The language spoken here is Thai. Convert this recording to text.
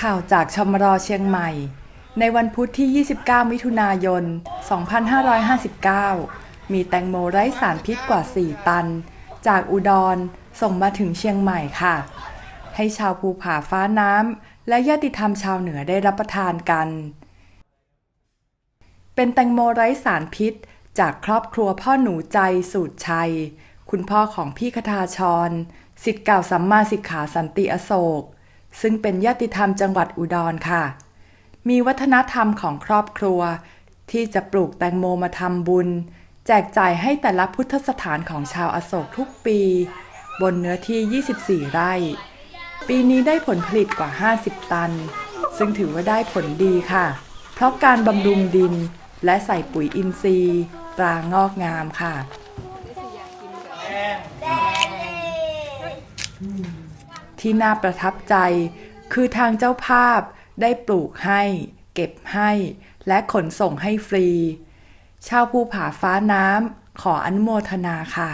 ข่าวจากชมรเชียงใหม่ ในวันพุธที่ 29 มิถุนายน 2559 มีแตงโมไร้สารพิษกว่า 4 ตัน จากอุดรส่งมาถึงเชียงใหม่ค่ะ ให้ชาวภูผาฟ้าน้ำและญาติธรรมชาวเหนือได้รับประทานกัน เป็นแตงโมไร้สารพิษจากครอบครัวพ่อหนูใจสูตรชัย คุณพ่อของพี่คทาชรสิทธิ์เก่าสัมมาสิกขาสันติอโศก ซึ่งเป็นญาติธรรมจังหวัดอุดรค่ะ มีวัฒนธรรมของครอบครัว ที่จะปลูกแตงโมมาทำบุญ แจกจ่ายให้แต่ละพุทธสถานของชาวอโศกทุกปี บนเนื้อที่ 24 ไร่ ปีนี้ได้ผลผลิตกว่า 50 ตัน ซึ่งถือว่าได้ผลดีค่ะ เพราะการบำรุงดินและใส่ปุ๋ยอินทรีย์ตรางอกงามค่ะ ที่น่าประทับใจ คือทางเจ้าภาพได้ปลูกให้ เก็บให้ และขนส่งให้ฟรี ชาวภูผาฟ้าน้ำขออนุโมทนาค่ะ